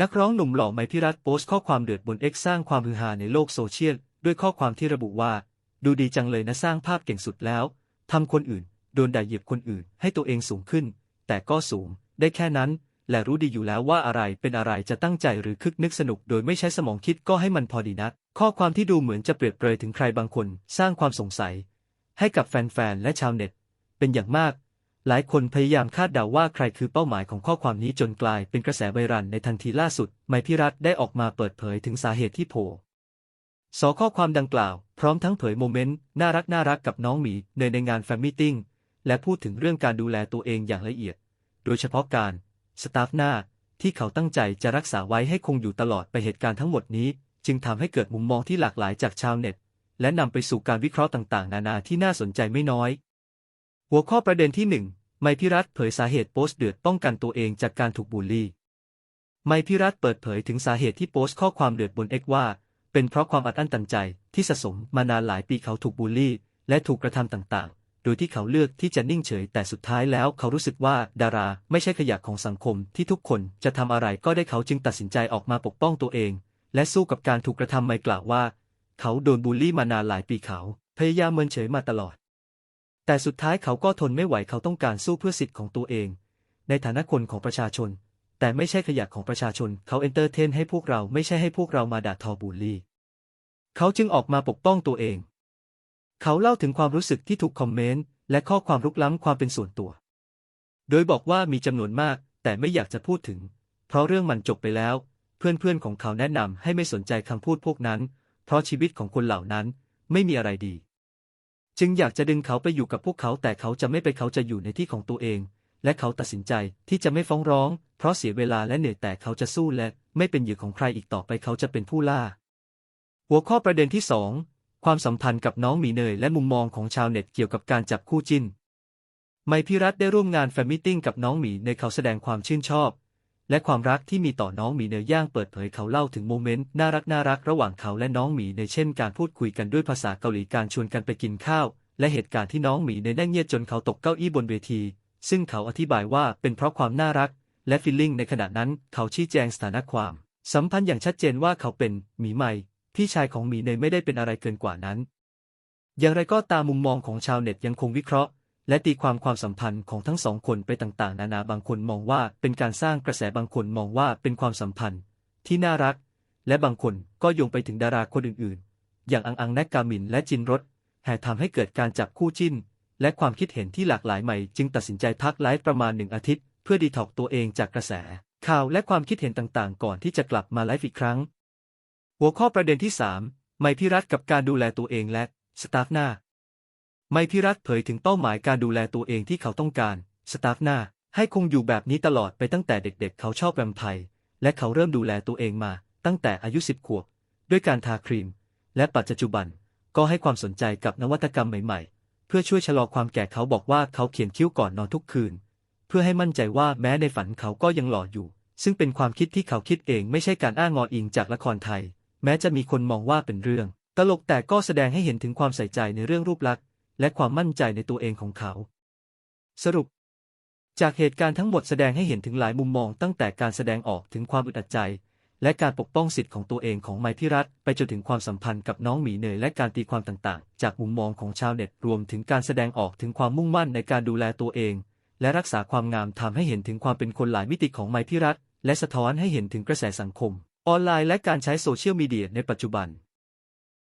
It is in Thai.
นักร้องหนุ่มหล่อไมพิรัตโพสต์ข้อความเดือดบน X สร้างความฮือฮาในโลกโซเชียล ด้วยข้อความที่ระบุว่า ดูดีจังเลยนะสร้างภาพเก่งสุดแล้วทำคนอื่น โดนด่าเหยียบคนอื่น ให้ตัวเองสูงขึ้น แต่ก็สูง ได้แค่นั้น และรู้ดีอยู่แล้วว่าอะไรเป็นอะไรจะตั้งใจหรือคึกนึกสนุก โดยไม่ใช้สมองคิดก็ให้มันพอดีนัก ข้อความที่ดูเหมือนจะเปรียบเปรยถึงใครบางคน สร้างความสงสัย ให้กับแฟนๆและชาวเน็ต เป็นอย่างมาก หลายคนพยายามคาดเดาว่าใครคือเป้าหมายของข้อความนี้จนกลายเป็นกระแสไวรัลในทันทีล่าสุด ไมพิรัตได้ออกมาเปิดเผยถึงสาเหตุที่โผล่สอข้อความดังกล่าว พร้อมทั้งเผยโมเมนต์น่ารักน่ารักกับน้องหมีในในงานแฟมมิทติ้งและพูดถึงเรื่องการดูแลตัวเองอย่างละเอียด โดยเฉพาะการสตาฟหน้าที่เขาตั้งใจจะรักษาไว้ให้คงอยู่ตลอดไปเหตุการณ์ทั้งหมดนี้ จึงทำให้เกิดมุมมองที่หลากหลายจากชาวเน็ต และนำไปสู่การวิเคราะห์ต่างๆ นานาที่น่าสนใจไม่น้อย หัวข้อประเด็นที่ 1 ไมพิรัตเผยสาเหตุโพสต์เดือดป้องกันตัวเองจากการถูกบูลลี่ ไมพิรัตเปิดเผยถึงสาเหตุที่โพสต์ข้อความเดือดบนเอกว่า เป็นเพราะความอัดอั้นตันใจที่สะสมมานานหลายปีเขาถูกบูลลี่ และถูกกระทำต่างๆ โดยที่เขาเลือกที่จะนิ่งเฉย แต่สุดท้ายแล้วเขารู้สึกว่าดาราไม่ใช่ขยะของสังคมที่ทุกคนจะทำอะไรก็ได้เขาจึงตัดสินใจออกมาปกป้องตัวเอง และสู้กับการถูกกระทำไม่กล่าวว่า เขาโดนบูลลี่มานานหลายปีเขา พยายามเมินเฉยมาตลอด แต่สุดท้ายเขาก็ทนไม่ไหวเขาต้องการสู้เพื่อสิทธิ์ของตัวเอง ในฐานะคนของประชาชน แต่ไม่ใช่ขยะของประชาชน เขาเอนเตอร์เทนให้พวกเราไม่ใช่ให้พวกเรามาด่าทอบูลลี่ เขาจึงออกมาปกป้องตัวเอง เขาเล่าถึงความรู้สึกที่ถูกคอมเมนต์และข้อความรุกล้ำความเป็นส่วนตัว โดยบอกว่ามีจำนวนมาก แต่ไม่อยากจะพูดถึง เพราะเรื่องมันจบไปแล้ว เพื่อนๆของเขาแนะนำให้ไม่สนใจคำพูดพวกนั้น เพราะชีวิตของคนเหล่านั้นไม่มีอะไรดี จึงอยากจะดึงเขาไปอยู่กับพวกเขาแต่เขาจะไม่ไปเขาจะอยู่ในที่ของตัวเอง และเขาตัดสินใจที่จะไม่ฟ้องร้อง เพราะเสียเวลาและเหนื่อยแต่เขาจะสู้และไม่เป็นเหยื่อของใครอีกต่อไปเขาจะเป็นผู้ล่า หัวข้อประเด็นที่สองความสัมพันธ์กับน้องหมีเนยและมุมมองของชาวเน็ตเกี่ยวกับการจับคู่จิ้น ไมพิรัตได้ร่วมงานแฟมิทติ้งกับน้องหมีเนยเขาแสดงความชื่นชอบ และความรักที่มีต่อน้องหมีเนยย่างเปิดเผยเขาเล่าถึงโมเมนต์น่ารักน่ารักระหว่างเขาและน้องหมีเนยเช่นการพูดคุยกันด้วยภาษาเกาหลีการชวนกันไปกินข้าว และเหตุการณ์ที่น้องหมีเนยนั่งเงียบจนเขาตกเก้าอี้บนเวที ซึ่งเขาอธิบายว่าเป็นเพราะความน่ารัก และฟีลลิ่งในขณะนั้นเขาชี้แจงสถานะความ สัมพันธ์อย่างชัดเจนว่าเขาเป็นหมีไมพี่ชายของหมีเนยไม่ได้เป็นอะไรเกินกว่านั้น อย่างไรก็ตามมุมมองของชาวเน็ตยังคงวิเคราะห์ และตีความความสัมพันธ์ของทั้งสองคนไปต่างๆ นานาบางคนมองว่าเป็นการสร้างกระแสบางคนมองว่าเป็นความสัมพันธ์ ที่น่ารัก และบางคนก็โยงไปถึงดาราคนอื่นๆ อย่างอังอังแนกกามินและจินรถแห่ทำให้เกิดการจับคู่จิ้น และความคิดเห็นที่หลากหลายใหม่จึงตัดสินใจพักไลฟ์ประมาณหนึ่งอาทิตย์ เพื่อดีท็อกตัวเองจากกระแส ข่าวและความคิดเห็นต่างๆ ก่อนที่จะกลับมาไลฟ์อีกครั้ง หัวข้อประเด็นที่ 3 ไมพิรัตกับการดูแลตัวเองและสตาฟหน้า ไมพิรัตเผยถึงเป้าหมายการดูแลตัวเองที่เขาต้องการ สตาฟหน้า ให้คงอยู่แบบนี้ตลอดไปตั้งแต่เด็กๆ เขาชอบแวมไพร์และเขาเริ่มดูแลตัวเองมา ตั้งแต่อายุสิบขวบ ด้วยการทาครีม และปัจจุบัน ก็ให้ความสนใจกับนวัตกรรมใหม่ๆ เพื่อช่วยชะลอความแก่เขาบอกว่าเขาเขียนคิ้วก่อนนอนทุกคืน เพื่อให้มั่นใจว่าแม้ในฝันเขาก็ยังหล่ออยู่ ซึ่งเป็นความคิดที่เขาคิดเองไม่ใช่การอ้างงออิงจากละครไทย แม้จะมีคนมองว่าเป็นเรื่อง ตลกแต่ก็แสดงให้เห็นถึงความใส่ใจในเรื่องรูปลักษณ์ และความมั่นใจในตัวเองของเขา สรุป จากเหตุการณ์ทั้งหมดแสดงให้เห็นถึงหลายมุมมองตั้งแต่การแสดงออกถึงความอึดอัดใจ และการปกป้องสิทธิ์ของตัวเองของไมพิรัตไปจนถึงความสัมพันธ์กับน้องหมีเนยและการตีความต่างๆ จากมุมมองของชาวเน็ตรวมถึงการแสดงออกถึงความมุ่งมั่นในการดูแลตัวเอง และรักษาความงามทำให้เห็นถึงความเป็นคนหลายมิติของไมพิรัตและสะท้อนให้เห็นถึงกระแสสังคม ออนไลน์และการใช้โซเชียลมีเดียในปัจจุบัน